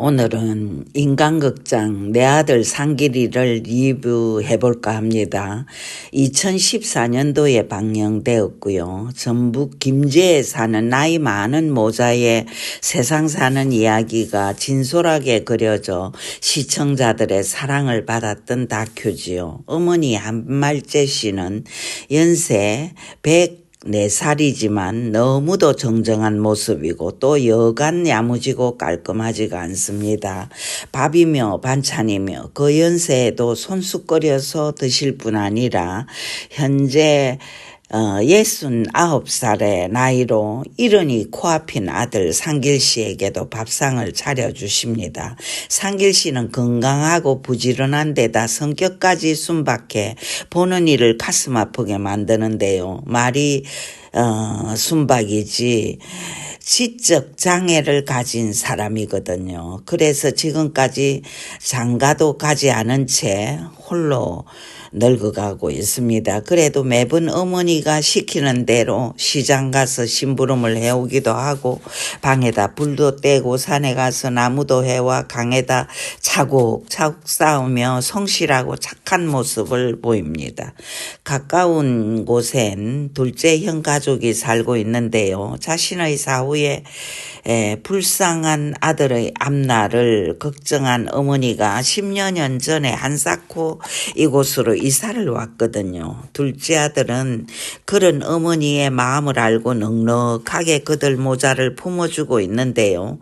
오늘은 인간극장 내 아들 상길이를 리뷰해 볼까 합니다. 2014년도에 방영되었고요. 전북 김제에 사는 나이 많은 모자의 세상 사는 이야기가 진솔하게 그려져 시청자들의 사랑을 받았던 다큐지요. 어머니 한말재 씨는 연세 100 4살이지만 너무도 정정한 모습이고 또 여간 야무지고 깔끔하지가 않습니다. 밥이며 반찬이며 그 연세에도 손수 끓여서 드실 뿐 아니라 현재 어, 예순 아홉 살의 나이로 이른이 코앞인 아들 상길 씨에게도 밥상을 차려주십니다. 상길 씨는 건강하고 부지런한 데다 성격까지 순박해 보는 이를 가슴 아프게 만드는데요. 말이 어, 순박이지 지적 장애를 가진 사람이거든요. 그래서 지금까지 장가도 가지 않은 채 홀로 늙어가고 있습니다. 그래도 매번 어머니가 시키는 대로 시장 가서 심부름을 해오기도 하고 방에다 불도 떼고 산에 가서 나무도 해와 강에다 차곡차곡 쌓으며 성실하고 착한 모습을 보입니다. 가까운 곳엔 둘째 형가 족이 살고 있는데요. 자신의 사후에 불쌍한 아들의 앞날을 걱정한 어머니가 10여 년 전에 한사코 이곳으로 이사를 왔거든요. 둘째 아들은 그런 어머니의 마음을 알고 넉넉하게 그들 모자를 품어주고 있는데요.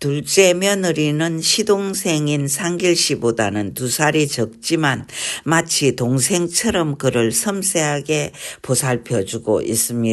둘째 며느리는 시동생인 상길 씨보다는 두 살이 적지만 마치 동생처럼 그를 섬세하게 보살펴주고 있습니다.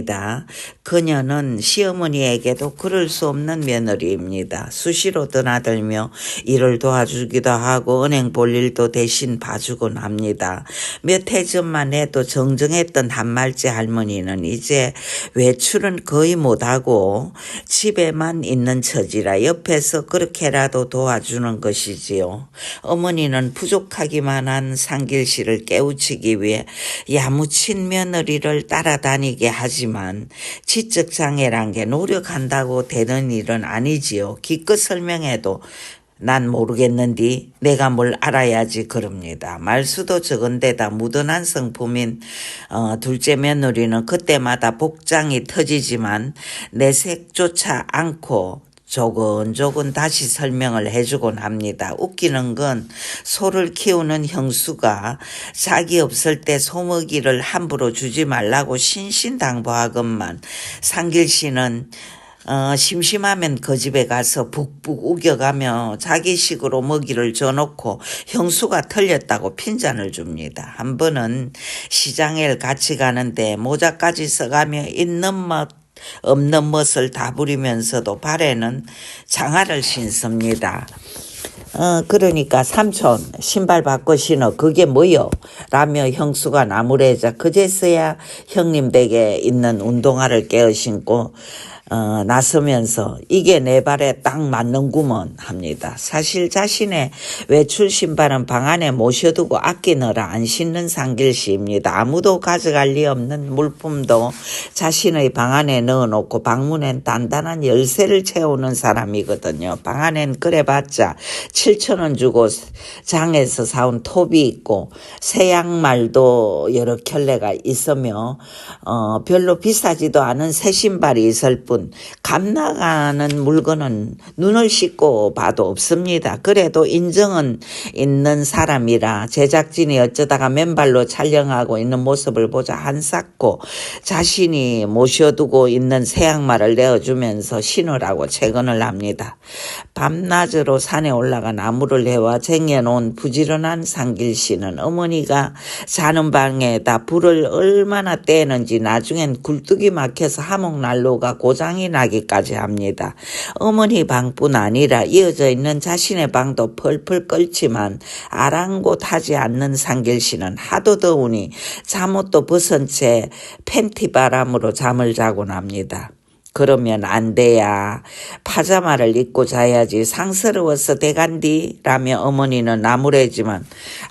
그녀는 시어머니에게도 그럴 수 없는 며느리입니다. 수시로 드나들며 일을 도와주기도 하고 은행 볼 일도 대신 봐주곤 합니다. 몇 해 전만 해도 정정했던 한말째 할머니는 이제 외출은 거의 못하고 집에만 있는 처지라 옆에서 그렇게라도 도와주는 것이지요. 어머니는 부족하기만 한 상길 씨를 깨우치기 위해 야무친 며느리를 따라다니게 하지 만 지적 장애란 게 노력한다고 되는 일은 아니지요. 기껏 설명해도 난 모르겠는디 내가 뭘 알아야지 그럽니다. 말수도 적은데다 무던한 성품인 어, 둘째 며느리는 그때마다 복장이 터지지만 내색조차 않고 조근조근 다시 설명을 해주곤 합니다. 웃기는 건 소를 키우는 형수가 자기 없을 때 소먹이를 함부로 주지 말라고 신신당부하건만 상길 씨는 어, 심심하면 그 집에 가서 북북 우겨가며 자기식으로 먹이를 줘놓고 형수가 틀렸다고 핀잔을 줍니다. 한 번은 시장에 같이 가는데 모자까지 써가며 있는 멋 없는 멋을 다 부리면서도 발에는 장화를 신습니다. 어, 그러니까 삼촌 신발 바꿔 신어 그게 뭐요? 라며 형수가 나무래자 그제서야 형님 댁에 있는 운동화를 깨어 신고 어, 나서면서 이게 내 발에 딱 맞는구먼 합니다. 사실 자신의 외출 신발은 방 안에 모셔두고 아끼느라 안 신는 상길씨입니다. 아무도 가져갈 리 없는 물품도 자신의 방 안에 넣어놓고 방문엔 단단한 열쇠를 채우는 사람이거든요. 방 안엔 그래봤자 7천원 주고 장에서 사온 톱이 있고 새 양말도 여러 켤레가 있으며 어, 별로 비싸지도 않은 새 신발이 있을 뿐뿐 감나가는 물건은 눈을 씻고 봐도 없습니다. 그래도 인정은 있는 사람이라 제작진이 어쩌다가 맨발로 촬영하고 있는 모습을 보자 한삭고 자신이 모셔두고 있는 새 양말을 내어주면서 신으라고 채건을 합니다. 밤낮으로 산에 올라가 나무를 해와 쟁여놓은 부지런한 상길 씨는 어머니가 자는 방에다 불을 얼마나 떼는지 나중엔 굴뚝이 막혀서 하목난로가 고장 고장이 나기까지 합니다. 어머니 방뿐 아니라 이어져 있는 자신의 방도 펄펄 끓지만 아랑곳하지 않는 상길 씨는 하도 더우니 잠옷도 벗은 채 팬티 바람으로 잠을 자곤 합니다. 그러면 안 돼야 파자마를 입고 자야지 상스러워서 대간디 라며 어머니는 나무래지만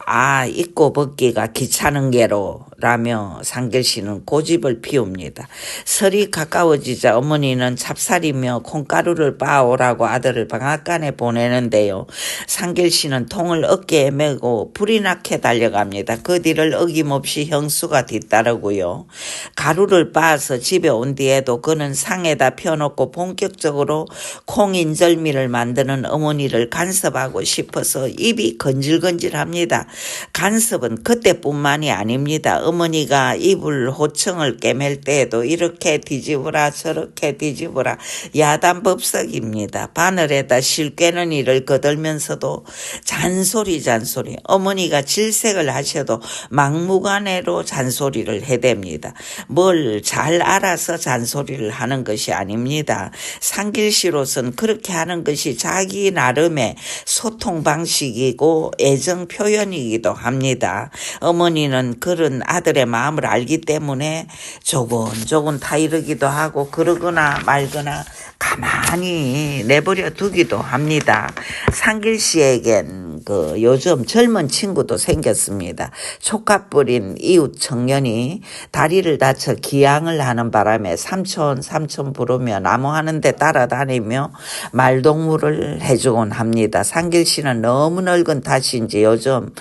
아 입고 벗기가 귀찮은 게로 라며 상길 씨는 고집을 피웁니다. 설이 가까워지자 어머니는 찹쌀이며 콩가루를 빻아오라고 아들을 방앗간에 보내는데요. 상길 씨는 통을 어깨에 메고 불이 나게 달려갑니다. 그 뒤를 어김없이 형수가 뒤따르고요. 가루를 빻아서 집에 온 뒤에도 그는 상 에다 펴놓고 본격적으로 콩인절미를 만드는 어머니를 간섭하고 싶어서 입이 건질건질합니다. 간섭은 그때뿐만이 아닙니다. 어머니가 이불 호청을 깨맬 때에도 이렇게 뒤집으라 저렇게 뒤집으라 야단법석입니다. 바늘에다 실 꿰는 일을 거들면서도 잔소리 잔소리 어머니가 질색을 하셔도 막무가내로 잔소리를 해댑니다. 뭘 잘 알아서 잔소리를 하는 것이 아닙니다. 상길씨로선 그렇게 하는 것이 자기 나름의 소통 방식이고 애정 표현이기도 합니다. 어머니는 그런 아들의 마음을 알기 때문에 조곤조곤 타이르기도 하고 그러거나 말거나 가만히 내버려 두기도 합니다. 상길 씨에겐 그 요즘 젊은 친구도 생겼습니다. 촉각 뿌린 이웃 청년이 다리를 다쳐 기양을 하는 바람에 삼촌 삼촌 부르며 나무하는 데 따라다니며 말동무를 해주곤 합니다. 상길 씨는 너무 늙은 탓인지 요즘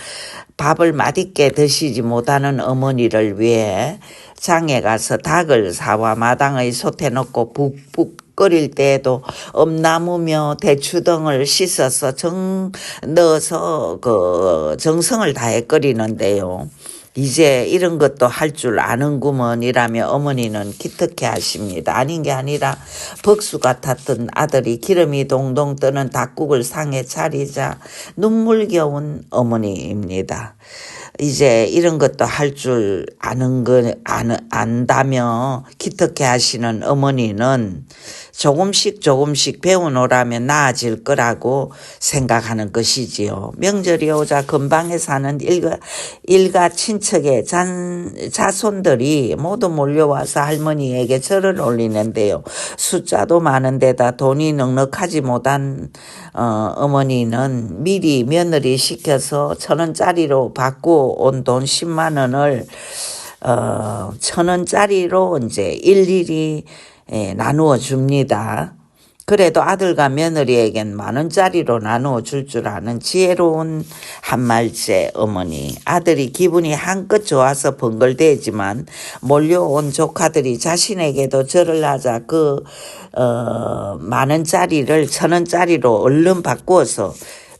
밥을 맛있게 드시지 못하는 어머니를 위해 장에 가서 닭을 사와 마당의 솥에 넣고 북북 끓일 때에도 엄나무며 대추 등을 씻어서 정 넣어서 그 정성을 다해 끓이는데요. 이제 이런 것도 할 줄 아는구먼이라며 어머니는 기특해 하십니다. 아닌 게 아니라 벅수 같았던 아들이 기름이 동동 뜨는 닭국을 상에 차리자 눈물겨운 어머니입니다. 이제 이런 것도 할 줄 아는 거 안, 안다며 기특해 하시는 어머니는 조금씩 조금씩 배워놓으라면 나아질 거라고 생각하는 것이지요. 명절이 오자 근방에 사는 일가, 일가 친척의 잔, 자손들이 모두 몰려와서 할머니에게 절을 올리는데요. 숫자도 많은데다 돈이 넉넉하지 못한 어, 어머니는 미리 며느리 시켜서 천 원짜리로 받고 온돈 10만 원을 어, 천 원짜리로 이제 일일이 예, 나누어 줍니다. 그래도 아들과 며느리에겐 만 원짜리로 나누어 줄 줄 아는 지혜로운 한말째 어머니. 아들이 기분이 한껏 좋아서 번글대지만 몰려온 조카들이 자신에게도 절을 하자 그, 어, 만 원짜리를 천 원짜리로 얼른 바꾸어서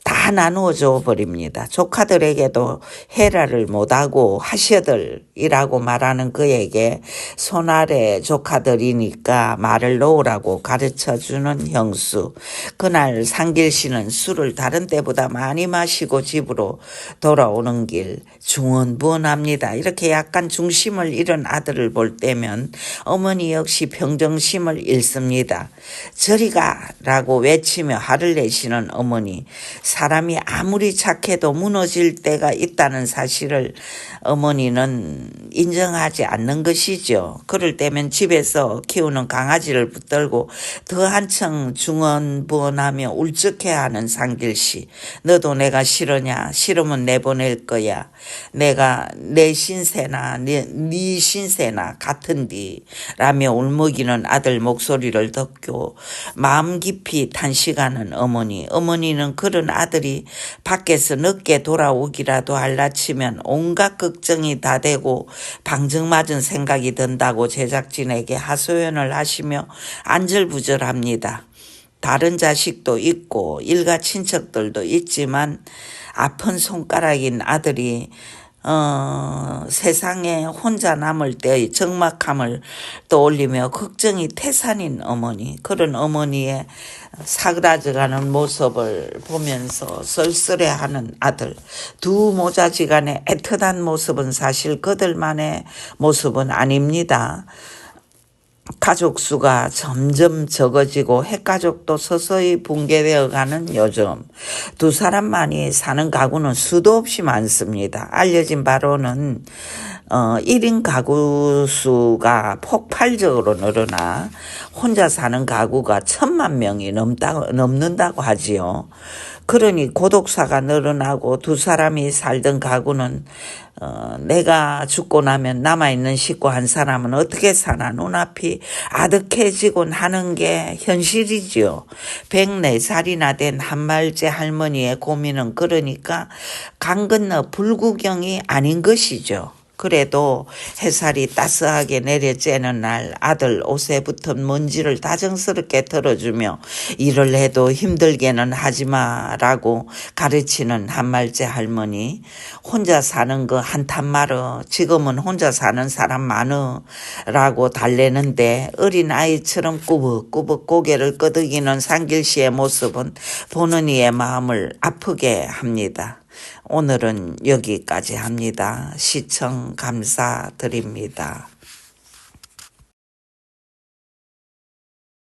다 나누어 줘 버립니다. 조카들에게도 헤라를 못하고 하셔들이라고 말하는 그에게 손아래 조카들이니까 말을 놓으라고 가르쳐 주는 형수. 그날 상길 씨는 술을 다른 때보다 많이 마시고 집으로 돌아오는 길 중원부원합니다. 이렇게 약간 중심을 잃은 아들을 볼 때면 어머니 역시 평정심을 잃습니다. 저리가 라고 외치며 화를 내시는 어머니. 사람 이 아무리 착해도 무너질 때가 있다는 사실을 어머니는 인정하지 않는 것이죠. 그럴 때면 집에서 키우는 강아지를 붙들고 더 한층 중언부언하며 울적해하는 상길씨. 너도 내가 싫으냐? 싫으면 내보낼 거야. 내가 내 신세나 네, 네 신세나 같은디 라며 울먹이는 아들 목소리를 듣고 마음 깊이 탄식하는 어머니. 어머니는 그런 아들이 밖에서 늦게 돌아오기라도 할라치면 온갖 걱정이 다 되고 방정맞은 생각이 든다고 제작진에게 하소연을 하시며 안절부절합니다. 다른 자식도 있고 일가 친척들도 있지만 아픈 손가락인 아들이 어, 세상에 혼자 남을 때의 적막함을 떠올리며 걱정이 태산인 어머니, 그런 어머니의 사그라져가는 모습을 보면서 쓸쓸해하는 아들, 두 모자지간의 애틋한 모습은 사실 그들만의 모습은 아닙니다. 가족 수가 점점 적어지고 핵가족도 서서히 붕괴되어 가는 요즘 두 사람만이 사는 가구는 수도 없이 많습니다. 알려진 바로는 어, 1인 가구 수가 폭발적으로 늘어나 혼자 사는 가구가 천만 명이 넘다, 넘는다고 하지요. 그러니 고독사가 늘어나고 두 사람이 살던 가구는 어, 내가 죽고 나면 남아있는 식구 한 사람은 어떻게 사나 눈앞이 아득해지곤 하는 게 현실이지요. 104살이나 된 한말째 할머니의 고민은 그러니까 강 건너 불구경이 아닌 것이죠. 그래도 햇살이 따스하게 내려쬐는 날 아들 옷에 붙은 먼지를 다정스럽게 털어주며 일을 해도 힘들게는 하지마라고 가르치는 한말째 할머니 혼자 사는 거 한탄 말어 지금은 혼자 사는 사람 많어라고 달래는데 어린 아이처럼 꾸벅꾸벅 고개를 끄덕이는 상길 씨의 모습은 보는 이의 마음을 아프게 합니다. 오늘은 여기까지 합니다. 시청 감사드립니다.